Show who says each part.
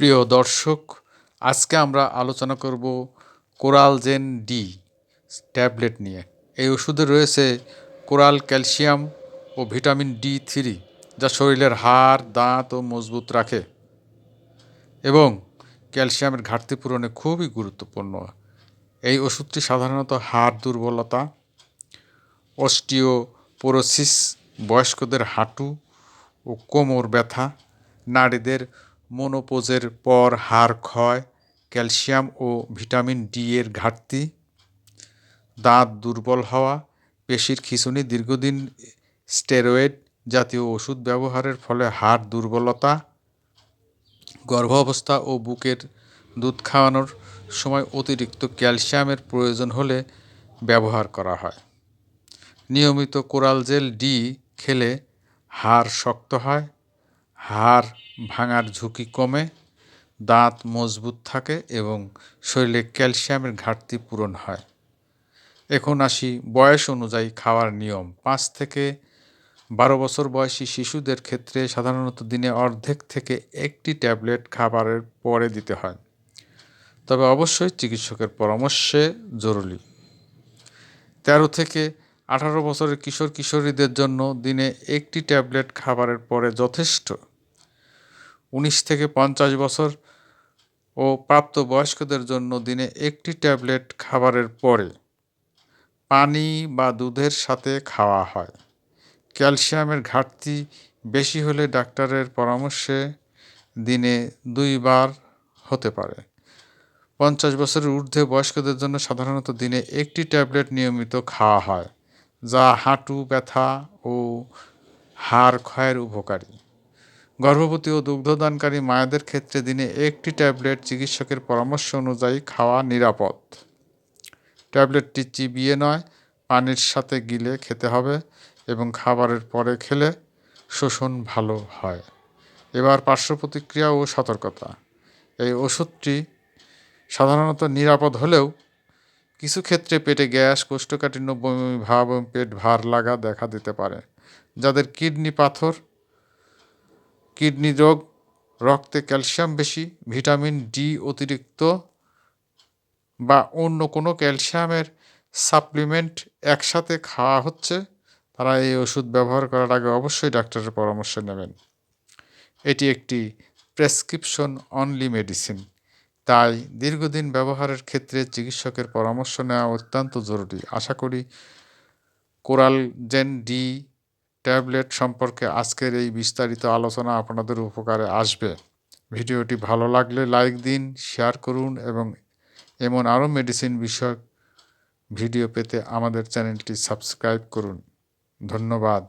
Speaker 1: প্রিয় দর্শক, আজকে আমরা আলোচনা করব কোরালজেন ডি ট্যাবলেট নিয়ে। এই ওষুধে রয়েছে কোরাল ক্যালসিয়াম ও ভিটামিন ডি থ্রি, যা শরীরের হাড়, দাঁত ও মজবুত রাখে এবং ক্যালসিয়ামের ঘাটতি পূরণে খুবই গুরুত্বপূর্ণ। এই ওষুধটি সাধারণত হাড় দুর্বলতা, অস্টিওপোরোসিস, বয়স্কদের হাঁটু ও কোমর ব্যথা, নারীদের মনোপোজের পর হাড় ক্ষয়, ক্যালসিয়াম ও ভিটামিন ডি এর ঘাটতি, দাঁত দুর্বল হওয়া, পেশির খিঁচুনি দীর্ঘদিন স্টেরয়েড জাতীয় ওষুধ ব্যবহারের ফলে হাড় দুর্বলতা, গর্ভাবস্থা ও বুকের দুধ খাওয়ানোর সময় অতিরিক্ত ক্যালসিয়ামের প্রয়োজন হলে ব্যবহার করা হয়। নিয়মিত কোরালজেল ডি খেলে হাড় শক্ত হয় হাড় ভাঙার ঝুঁকি কমে, দাঁত মজবুত থাকে এবং শরীরে ক্যালসিয়ামের ঘাটতি পূরণ হয়। এখন আসি বয়স অনুযায়ী খাওয়ার নিয়ম। পাঁচ থেকে বারো বছর বয়সী শিশুদের ক্ষেত্রে সাধারণত দিনে অর্ধেক থেকে একটি ট্যাবলেট খাবারের পরে দিতে হয়। তবে অবশ্যই চিকিৎসকের পরামর্শে জরুরি। তেরো থেকে আঠারো বছরের কিশোর কিশোরীদের জন্য দিনে একটি ট্যাবলেট খাবারের পরে যথেষ্ট। উনিশ থেকে পঞ্চাশ বছর ও প্রাপ্তবয়স্কদের জন্য দিনে একটি ট্যাবলেট খাবারের পরে পানি বা দুধের সাথে খাওয়া হয়। ক্যালসিয়ামের ঘাটতি বেশি হলে ডাক্তারের পরামর্শে দিনে দুইবার হতে পারে। পঞ্চাশ বছরের ঊর্ধ্বে বয়স্কদের জন্য সাধারণত দিনে একটি ট্যাবলেট নিয়মিত খাওয়া হয়, যা হাঁটু ব্যথা ও হাড় ক্ষয়ের উপকারী। গর্ভবতী ও দুগ্ধদানকারী মায়েদের ক্ষেত্রে দিনে একটি ট্যাবলেট চিকিৎসকের পরামর্শ অনুযায়ী খাওয়া নিরাপদ। ট্যাবলেটটি চিবিয়ে নয়, পানির সাথে গিলে খেতে হবে এবং খাবারের পরে খেলে শোষণ ভালো হয়। এবার পার্শ্ব প্রতিক্রিয়া ও সতর্কতা। এই ওষুধটি সাধারণত নিরাপদ হলেও কিছু ক্ষেত্রে পেটে গ্যাস, কোষ্ঠকাঠিন্য, বমি, ভাব এবং পেট ভার লাগা দেখা দিতে পারে, যাদের কিডনি পাথর কিডনি রোগ, রক্তে ক্যালসিয়াম বেশি, ভিটামিন ডি অতিরিক্ত বা অন্য কোনো ক্যালসিয়ামের সাপ্লিমেন্ট একসাথে খাওয়া হচ্ছে, তারা এই ওষুধ ব্যবহার করার আগে অবশ্যই ডাক্তারের পরামর্শ নেবেন। এটি একটি প্রেসক্রিপশন অনলি মেডিসিন। তাই দীর্ঘদিন ব্যবহারের ক্ষেত্রে চিকিৎসকের পরামর্শ নেওয়া অত্যন্ত জরুরি। আশা করি কোরাল জেন ডি ট্যাবলেট সম্পর্কে আজকের এই বিস্তারিত আলোচনা আপনাদের উপকারে আসবে। ভিডিওটি ভালো লাগলে লাইক দিন, শেয়ার করুন এবং এমন আরও মেডিসিন বিষয়ক ভিডিও পেতে আমাদের চ্যানেলটি সাবস্ক্রাইব করুন। ধন্যবাদ।